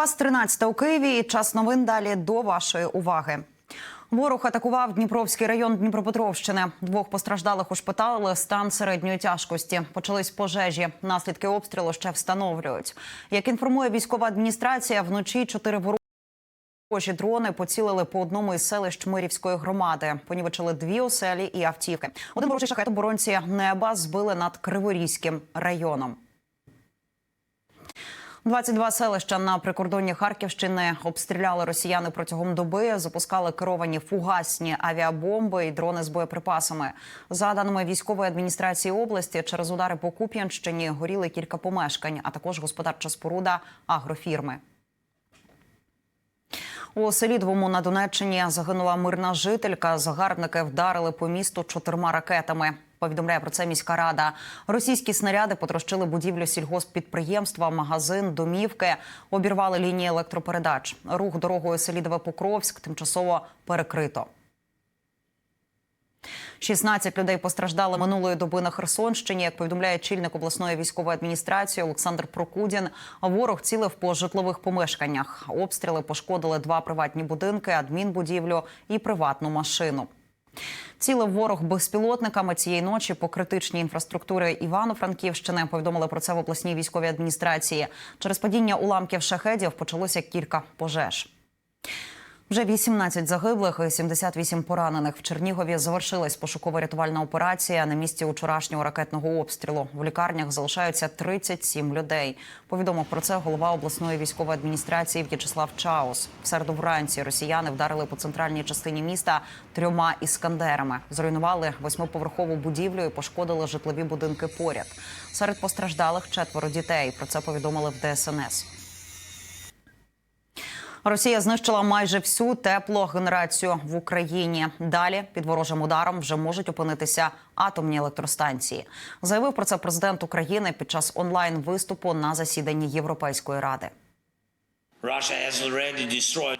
Вас 13 у Києві. І Час новин далі до вашої уваги. Ворог атакував Дніпровський район Дніпропетровщини. Двох постраждалих ушпиталили стан середньої тяжкості. Почались пожежі. Наслідки обстрілу ще встановлюють. Як інформує військова адміністрація, вночі чотири ворожі дрони поцілили по одному із селищ Мирівської громади. Понівечили дві оселі і автівки. Один ворожий шахет оборонці неба збили над Криворізьким районом. 22 селища на прикордонні Харківщини обстріляли росіяни протягом доби. Запускали керовані фугасні авіабомби і дрони з боєприпасами. За даними військової адміністрації області, через удари по Куп'янщині горіли кілька помешкань, а також господарча споруда агрофірми. У Селідовому на Донеччині загинула мирна жителька. Загарбники вдарили по місту чотирма ракетами. Повідомляє про це міська рада. Російські снаряди потрощили будівлю сільгосппідприємства, магазин, домівки, обірвали лінії електропередач. Рух дорогою Селідове-Покровськ тимчасово перекрито. 16 людей постраждали минулої доби на Херсонщині. Як повідомляє чільник обласної військової адміністрації Олександр Прокудін, ворог цілив по житлових помешканнях. Обстріли пошкодили два приватні будинки, адмінбудівлю і приватну машину. Цілив ворог безпілотниками цієї ночі по критичній інфраструктури Івано-Франківщини. Повідомили про це в обласній військовій адміністрації. Через падіння уламків шахедів почалося кілька пожеж. Вже 18 загиблих і 78 поранених в Чернігові завершилась пошуково-рятувальна операція на місці вчорашнього ракетного обстрілу. В лікарнях залишаються 37 людей. Повідомив про це голова обласної військової адміністрації В'ячеслав Чаус. В середу вранці росіяни вдарили по центральній частині міста трьома іскандерами. Зруйнували восьмиповерхову будівлю і пошкодили житлові будинки поряд. Серед постраждалих четверо дітей. Про це повідомили в ДСНС. Росія знищила майже всю теплогенерацію в Україні. Далі під ворожим ударом вже можуть опинитися атомні електростанції. Заявив про це президент України під час онлайн виступу на засіданні Європейської ради.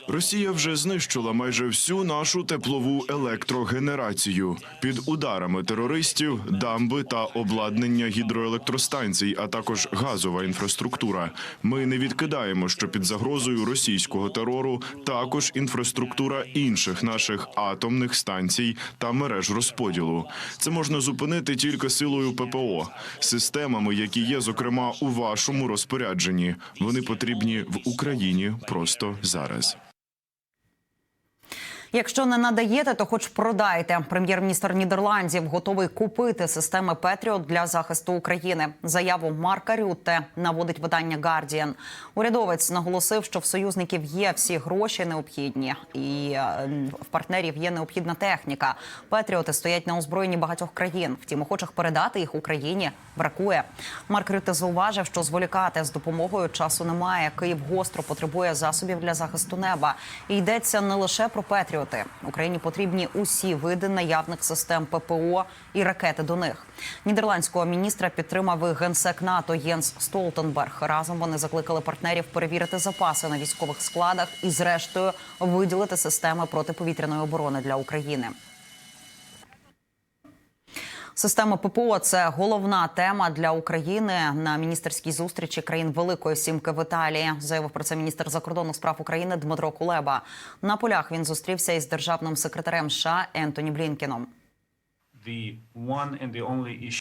Росія вже знищила майже всю нашу теплову електрогенерацію під ударами терористів, дамби та обладнання гідроелектростанцій, а також газова інфраструктура. Ми не відкидаємо, що під загрозою російського терору також інфраструктура інших наших атомних станцій та мереж розподілу. Це можна зупинити тільки силою ППО, системами, які є, зокрема, у вашому розпорядженні. Вони потрібні в Україні просто зараз. Якщо не надаєте, то хоч продайте. Прем'єр-міністр Нідерландів готовий купити системи Петріот для захисту України. Заяву Марка Рютте наводить видання Guardian. Урядовець наголосив, що в союзників є всі гроші необхідні, і е, в партнерів є необхідна техніка. Петріоти стоять на озброєнні багатьох країн. Втім, охочих передати їх Україні бракує. Марк Рютте зауважив, що зволікати з допомогою часу немає. Київ гостро потребує засобів для захисту неба. І йдеться не лише про Петріот. Україні потрібні усі види наявних систем ППО і ракети до них. Нідерландського міністра підтримав генсек НАТО Єнс Столтенберг. Разом вони закликали партнерів перевірити запаси на військових складах і, зрештою, виділити системи протиповітряної оборони для України. Система ППО це головна тема для України на міністерській зустрічі країн Великої Сімки в Італії. Заявив про це міністр закордонних справ України Дмитро Кулеба. На полях він зустрівся із державним секретарем США Ентоні Блінкіном.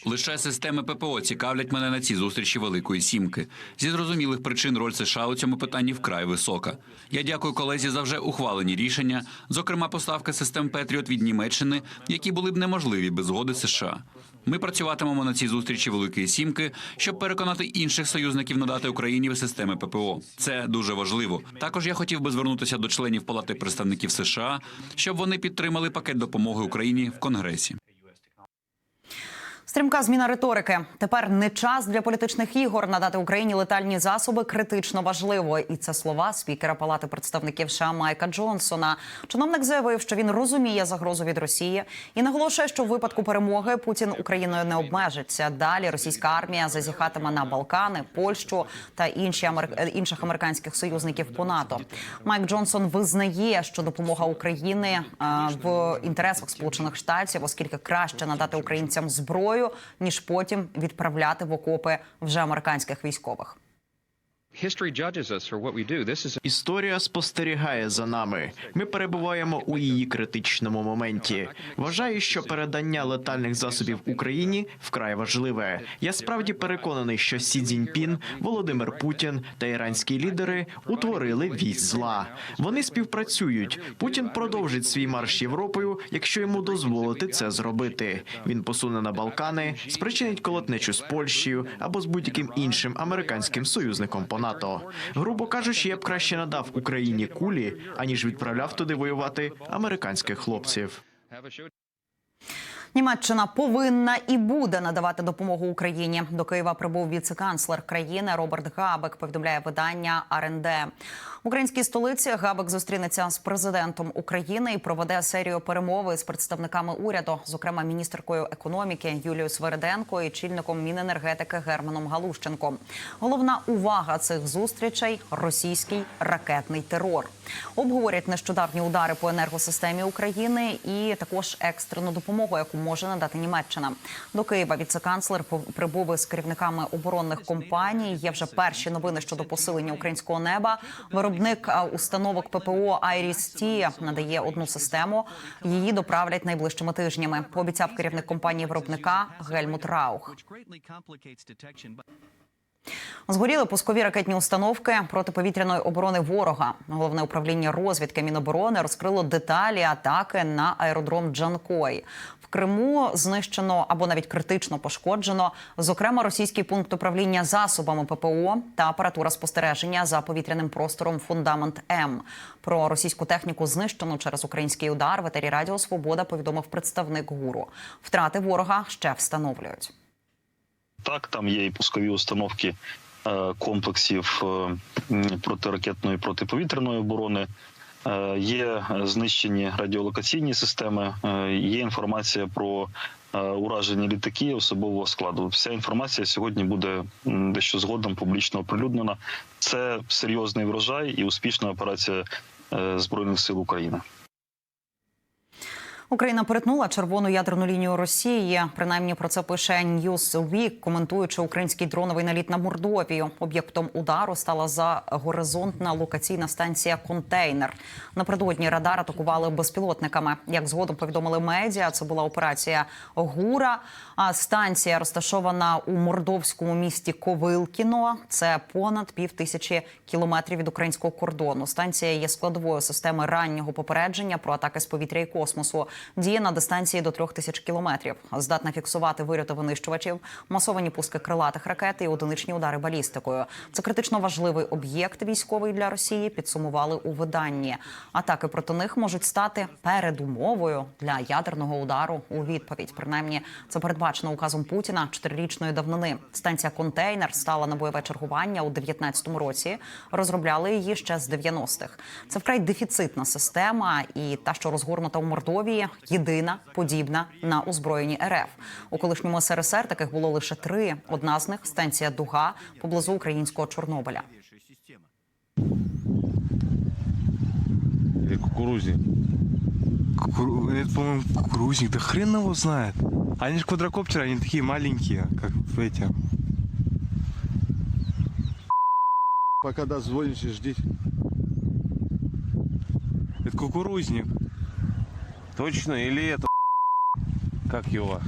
Лише системи ППО цікавлять мене на цій зустрічі Великої Сімки. Зі зрозумілих причин роль США у цьому питанні вкрай висока. Я дякую колезі за вже ухвалені рішення, зокрема поставки систем Петріот від Німеччини, які були б неможливі без згоди США. Ми працюватимемо на цій зустрічі Великої Сімки, щоб переконати інших союзників надати Україні системи ППО. Це дуже важливо. Також я хотів би звернутися до членів Палати представників США, щоб вони підтримали пакет допомоги Україні в Конгресі. Стрімка зміна риторики. Тепер не час для політичних ігор надати Україні летальні засоби критично важливо. І це слова спікера Палати представників США Майка Джонсона. Чиновник заявив, що він розуміє загрозу від Росії і наголошує, що в випадку перемоги Путін Україною не обмежиться. Далі російська армія зазіхатиме на Балкани, Польщу та інші амер... інших американських союзників по НАТО. Майк Джонсон визнає, що допомога України в інтересах Сполучених Штатів, оскільки краще надати українцям зброю. Ніж потім відправляти в окопи вже американських військових. Історія спостерігає за нами. Ми перебуваємо у її критичному моменті. Вважаю, що передання летальних засобів Україні вкрай важливе. Я справді переконаний, що Сі Цзіньпін, Володимир Путін та іранські лідери утворили вісь зла. Вони співпрацюють. Путін продовжить свій марш Європою, якщо йому дозволити це зробити. Він посуне на Балкани, спричинить колотнечу з Польщею або з будь-яким іншим американським союзником по НАТО. Грубо кажучи, я б краще надав Україні кулі, аніж відправляв туди воювати американських хлопців. Німеччина повинна і буде надавати допомогу Україні. До Києва прибув віце-канцлер країни Роберт Габек. Повідомляє видання РНД. В українській столиці Габек зустрінеться з президентом України і проведе серію перемови з представниками уряду, зокрема міністеркою економіки Юлією Свериденко і чільником Міненергетики Германом Галущенком. Головна увага цих зустрічей російський ракетний терор. Обговорять нещодавні удари по енергосистемі України і також екстрену допомогу, яку може надати Німеччина. До Києва віце-канцлер прибув із керівниками оборонних компаній. Є вже перші новини щодо посилення українського неба. Виробник установок ППО «Айріс-Ті» надає одну систему. Її доправлять найближчими тижнями. Пообіцяв керівник компанії виробника Гельмут Раух. Згоріли пускові ракетні установки протиповітряної оборони ворога. Головне управління розвідки Міноборони розкрило деталі атаки на аеродром Джанкой. Криму знищено або навіть критично пошкоджено, зокрема, російський пункт управління засобами ППО та апаратура спостереження за повітряним простором Фундамент М. Про російську техніку знищену через український удар в етері Радіо Свобода повідомив представник ГУРу. Втрати ворога ще встановлюють. Так, там є і пускові установки е, комплексів е, протиракетної протиповітряної оборони. Е, Є знищені радіолокаційні системи, е, є інформація про е, уражені літаки особового складу. Вся інформація сьогодні буде дещо згодом публічно оприлюднена. Це серйозний врожай і успішна операція е, збройних сил України. Україна перетнула червону ядерну лінію Росії. Принаймні про це пише Newsweek, коментуючи український дроновий наліт на Мордовію. Об'єктом удару стала загоризонтна локаційна станція Контейнер. Напередодні радар атакували безпілотниками. Як згодом повідомили медіа, це була операція Гура. А станція розташована у мордовському місті Ковилкіно. Це понад пів тисячі кілометрів від українського кордону. Станція є складовою системи раннього попередження про атаки з повітря і космосу. Діє на дистанції до трьох тисяч кілометрів. Здатна фіксувати вильоти винищувачів, масовані пуски крилатих ракет і одиничні удари балістикою. Це критично важливий об'єкт військовий для Росії. Підсумували у виданні. Атаки проти них можуть стати передумовою для ядерного удару у відповідь. Принаймні, це передбачено указом Путіна чотирирічної давнини. Станція контейнер стала на бойове чергування у 19-му році. Розробляли її ще з 90-х. Це вкрай дефіцитна система, і та, що розгорнута у Мордовії, єдина подібна на озброєнні РФ. У колишньому СРСР таких було лише три. Одна з них станція Дуга поблизу українського Чорнобиля. Или кукурузник. Кукуру... Это, по-моему, кукурузник. Да хрен его знает. Они же квадрокоптеры, они такие маленькие, как в эти. Пока дозвоните, ждите. Это кукурузник. Точно? Или это как его?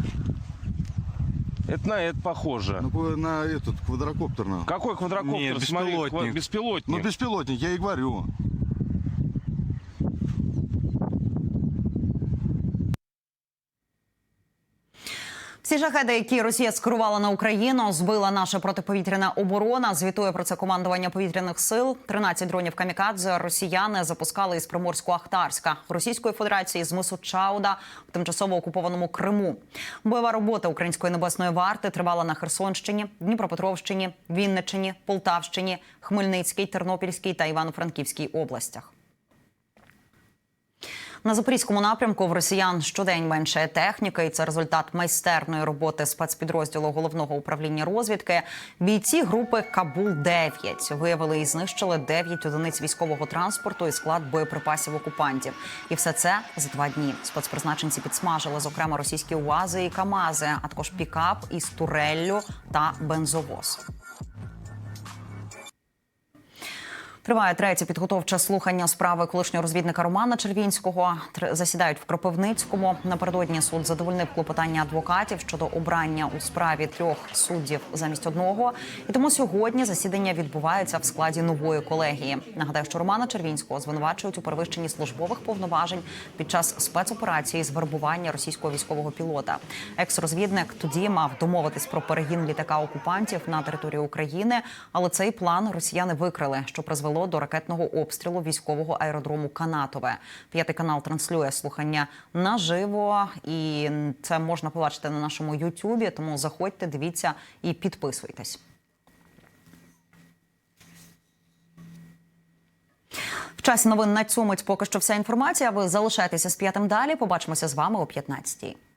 Это на это похоже. Ну, на этот квадрокоптер на. Какой квадрокоптер? Нет, Смотри, беспилотник. ква- беспилотник. Ну, беспилотник, я и говорю. Всі шахеди, які Росія скерувала на Україну, збила наша протиповітряна оборона. Звітує про це командування повітряних сил. 13 дронів камікадзе росіяни запускали із Приморсько-Ахтарська Російської Федерації з мису Чауда в тимчасово окупованому Криму. Бойова робота української небесної варти тривала на Херсонщині, Дніпропетровщині, Вінниччині, Полтавщині, Хмельницькій, Тернопільській та Івано-Франківській областях. На запорізькому напрямку в росіян щодень менше техніки, і це результат майстерної роботи спецпідрозділу головного управління розвідки. Бійці групи Кабул 9 виявили і знищили 9 одиниць військового транспорту і склад боєприпасів окупантів. І все це за два дні. Спецпризначенці підсмажили, зокрема, російські УАЗи і Камази, а також пікап із туреллю та бензовоз. Триває третє підготовче слухання справи колишнього розвідника Романа Червінського. Тр- Засідають в Кропивницькому. Напередодні суд задовольнив клопотання адвокатів щодо обрання у справі трьох суддів замість одного. І тому сьогодні засідання відбувається в складі нової колегії. Нагадаю, що Романа Червінського звинувачують у перевищенні службових повноважень під час спецоперації з вербування російського військового пілота. Екс-розвідник тоді мав домовитись про перегін літака окупантів на територію України, але цей план росіяни викрили, що призвело до ракетного обстрілу військового аеродрому Канатове. П'ятий канал транслює слухання наживо, і це можна побачити на нашому Ютубі. Тому заходьте, дивіться і підписуйтесь. В часі новин на цьому поки що вся інформація. Ви залишайтеся з п'ятим далі. Побачимося з вами о 15-й.